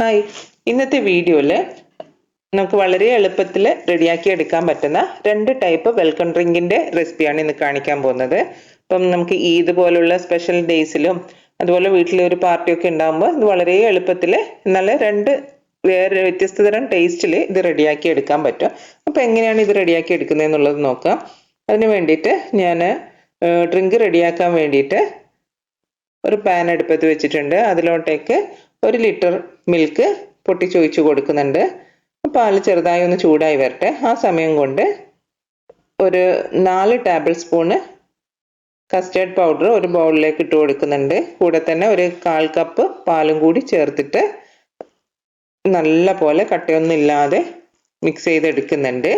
Hi ഇന്നത്തെ വീഡിയോയിൽ നമുക്ക് വളരെ എളുപ്പത്തിൽ റെഡിയാക്കി എടുക്കാൻ പറ്റുന്ന രണ്ട് ടൈപ്പ് വെൽക്കം ഡ്രിങ്കിന്റെ റെസിപ്പിയാണ് ഇന്ന് കാണിക്കാൻ പോകുന്നത്. അപ്പം നമുക്ക് ഈദ് പോലുള്ള സ്പെഷ്യൽ ഡേയ്സിലും അതുപോലെ വീട്ടിൽ ഒരു പാർട്ടിയൊക്കെ ഉണ്ടാകുമ്പോൾ ഇത് വളരെ എളുപ്പത്തിൽ എന്നാൽ രണ്ട് വേറെ വ്യത്യസ്ത തരം ടേസ്റ്റിൽ ഇത് റെഡിയാക്കി എടുക്കാൻ പറ്റും. അപ്പോൾ എങ്ങനെയാണ് ഇത് റെഡിയാക്കി എടുക്കുന്നത് എന്നുള്ളത് നോക്കാം. അതിന് വേണ്ടിയിട്ട് ഞാൻ ഡ്രിങ്ക് റെഡിയാക്കാൻ വേണ്ടിയിട്ട് ഒരു പാൻ അടുപ്പത്ത് വെച്ചിട്ടുണ്ട്. അതിലോട്ടേക്ക് ഒരു ലിറ്റർ മിൽക്ക് പൊട്ടിച്ചൊഴിച്ചു കൊടുക്കുന്നുണ്ട്. പാൽ ചെറുതായി ഒന്ന് ചൂടായി വരട്ടെ. ആ സമയം കൊണ്ട് ഒരു നാല് ടേബിൾ സ്പൂണ് കസ്റ്റേർഡ് പൗഡർ ഒരു ബൗളിലേക്ക് ഇട്ട് കൊടുക്കുന്നുണ്ട്. കൂടെ തന്നെ ഒരു കാൽ കപ്പ് പാലും കൂടി ചേർത്തിട്ട് നല്ല പോലെ കട്ടയൊന്നും ഇല്ലാതെ മിക്സ് ചെയ്തെടുക്കുന്നുണ്ട്.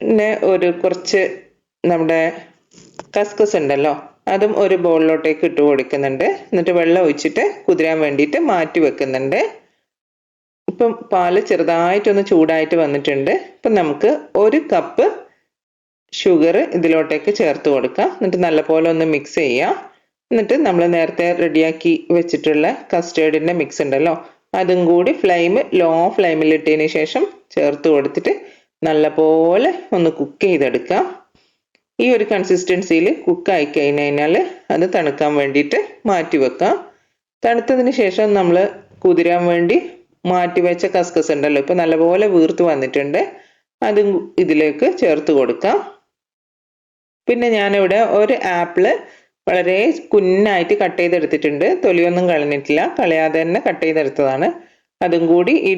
പിന്നെ ഒരു കുറച്ച് നമ്മുടെ കസ്കസ് ഉണ്ടല്ലോ അതും ഒരു ബോളിലോട്ടേക്ക് ഇട്ട് കൊടുക്കുന്നുണ്ട്. എന്നിട്ട് വെള്ളം ഒഴിച്ചിട്ട് കുതിരാൻ വേണ്ടിയിട്ട് മാറ്റി വെക്കുന്നുണ്ട്. ഇപ്പം പാൽ ചെറുതായിട്ടൊന്ന് ചൂടായിട്ട് വന്നിട്ടുണ്ട്. ഇപ്പം നമുക്ക് ഒരു കപ്പ് ഷുഗർ ഇതിലോട്ടേക്ക് ചേർത്ത് കൊടുക്കാം. എന്നിട്ട് നല്ലപോലെ ഒന്ന് മിക്സ് ചെയ്യാം. എന്നിട്ട് നമ്മൾ നേരത്തെ റെഡിയാക്കി വെച്ചിട്ടുള്ള കസ്റ്റേർഡിന്റെ മിക്സ് ഉണ്ടല്ലോ. അതും കൂടി ഫ്ലെയിം ലോ ഫ്ലെയിമിൽ ഇട്ടതിന് ശേഷം ചേർത്ത് കൊടുത്തിട്ട് നല്ലപോലെ ഒന്ന് കുക്ക് ചെയ്തെടുക്കാം. ഈ ഒരു കൺസിസ്റ്റൻസിയിൽ കുക്കായി കഴിഞ്ഞു കഴിഞ്ഞാൽ അത് തണുക്കാൻ വേണ്ടിയിട്ട് മാറ്റി വെക്കാം. തണുത്തതിന് ശേഷം നമ്മൾ കുതിരാൻ വേണ്ടി മാറ്റി വെച്ച കസ്കസ് ഉണ്ടല്ലോ ഇപ്പം നല്ലപോലെ വീർത്ത് വന്നിട്ടുണ്ട്. അതും ഇതിലേക്ക് ചേർത്ത് കൊടുക്കാം. പിന്നെ ഞാനിവിടെ ഒരു ആപ്പിൾ വളരെ കുന്നായിട്ട് കട്ട് ചെയ്തെടുത്തിട്ടുണ്ട്. തൊലിയൊന്നും കളഞ്ഞിട്ടില്ല കളയാതെ തന്നെ കട്ട് ചെയ്തെടുത്തതാണ്. അതും കൂടി ഈ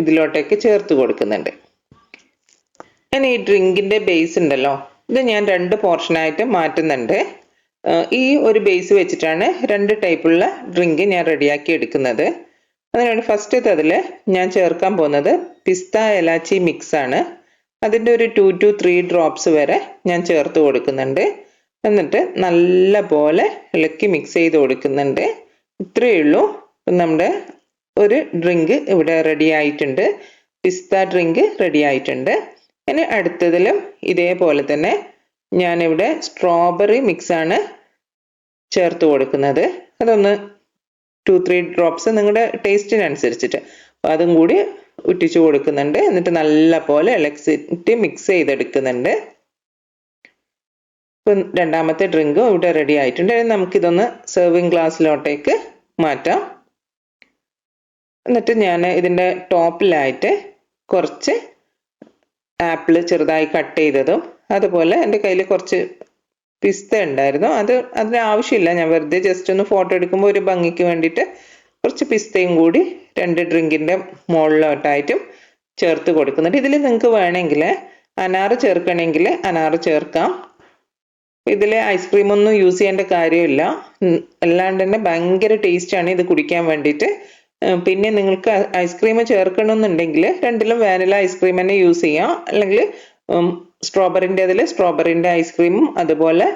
ഇതിലോട്ടേക്ക് ചേർത്ത് കൊടുക്കുന്നുണ്ട്. ഞാൻ ഈ ഡ്രിങ്കിന്റെ ബേസ് ഉണ്ടല്ലോ ഇത് ഞാൻ രണ്ട് പോർഷനായിട്ട് മാറ്റുന്നുണ്ട്. ഈ ഒരു ബേസ് വെച്ചിട്ടാണ് രണ്ട് ടൈപ്പുള്ള ഡ്രിങ്ക് ഞാൻ റെഡിയാക്കി എടുക്കുന്നത്. അതിനാണ് ഫസ്റ്റ് അതിൽ ഞാൻ ചേർക്കാൻ പോകുന്നത് പിസ്ത എലാച്ചി മിക്സ് ആണ്. അതിന്റെ ഒരു ടു ടു ത്രീ ഡ്രോപ്സ് വരെ ഞാൻ ചേർത്ത് കൊടുക്കുന്നുണ്ട്. എന്നിട്ട് നല്ല പോലെ ഇളക്കി മിക്സ് ചെയ്ത് കൊടുക്കുന്നുണ്ട്. ഇത്രയേ ഉള്ളൂ. നമ്മുടെ ഒരു ഡ്രിങ്ക് ഇവിടെ റെഡി ആയിട്ടുണ്ട്. പിസ്ത ഡ്രിങ്ക് റെഡി ആയിട്ടുണ്ട്. ഇനി അടുത്തതിലും ഇതേപോലെ തന്നെ ഞാനിവിടെ സ്ട്രോബെറി മിക്സാണ് ചേർത്ത് കൊടുക്കുന്നത്. അതൊന്ന് ടു ത്രീ ഡ്രോപ്സ് നിങ്ങളുടെ ടേസ്റ്റിനനുസരിച്ചിട്ട് അതും കൂടി ഉറ്റിച്ചു കൊടുക്കുന്നുണ്ട്. എന്നിട്ട് നല്ല പോലെ ഇളക്സിറ്റ് മിക്സ് ചെയ്തെടുക്കുന്നുണ്ട്. ഇപ്പം രണ്ടാമത്തെ ഡ്രിങ്കും ഇവിടെ റെഡി ആയിട്ടുണ്ട്. നമുക്കിതൊന്ന് സെർവിങ് ഗ്ലാസ്സിലോട്ടേക്ക് മാറ്റാം. എന്നിട്ട് ഞാൻ ഇതിന്റെ ടോപ്പിലായിട്ട് കുറച്ച് ആപ്പിൾ ചെറുതായി കട്ട് ചെയ്തതും അതുപോലെ എന്റെ കയ്യിൽ കുറച്ച് പിസ്ത ഉണ്ടായിരുന്നു. അത് അതിന് ആവശ്യമില്ല. ഞാൻ വെറുതെ ജസ്റ്റ് ഒന്ന് ഫോട്ടോ എടുക്കുമ്പോൾ ഒരു ഭംഗിക്ക് വേണ്ടിയിട്ട് കുറച്ച് പിസ്തയും കൂടി രണ്ട് ഡ്രിങ്കിന്റെ മുകളിലോട്ടായിട്ടും ചേർത്ത് കൊടുക്കുന്നുണ്ട് ഇതിൽ നിങ്ങൾക്ക് വേണമെങ്കിൽ അനാറ് ചേർക്കണമെങ്കിൽ അനാറ് ചേർക്കാം. ഇതിൽ ഐസ്ക്രീം ഒന്നും യൂസ് ചെയ്യേണ്ട കാര്യമില്ല. അല്ലാണ്ട് തന്നെ ഭയങ്കര ടേസ്റ്റാണ് ഇത് കുടിക്കാൻ വേണ്ടിയിട്ട്. പിന്നെ നിങ്ങൾക്ക് ഐസ്ക്രീം ചേർക്കണമെന്നുണ്ടെങ്കിൽ രണ്ടിലും വാനില ഐസ്ക്രീം തന്നെ യൂസ് ചെയ്യാം. അല്ലെങ്കിൽ സ്ട്രോബെറിന്റെ അതിൽ സ്ട്രോബെറിന്റെ ഐസ്ക്രീമും അതുപോലെ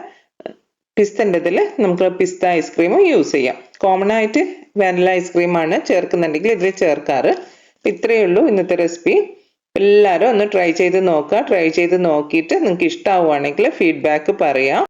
പിസ്തന്റെ ഇതിൽ നമുക്ക് പിസ്ത ഐസ്ക്രീമും യൂസ് ചെയ്യാം. കോമൺ ആയിട്ട് വാനില ഐസ്ക്രീമാണ് ചേർക്കുന്നുണ്ടെങ്കിൽ ഇതിൽ ചേർക്കാറ്. ഇത്രയേ ഉള്ളൂ ഇന്നത്തെ റെസിപ്പി എല്ലാവരും ഒന്ന് ട്രൈ ചെയ്ത് നോക്കുക. ട്രൈ ചെയ്ത് നോക്കിയിട്ട് നിങ്ങൾക്ക് ഇഷ്ടമാവുകയാണെങ്കിൽ ഫീഡ്ബാക്ക് പറയാം.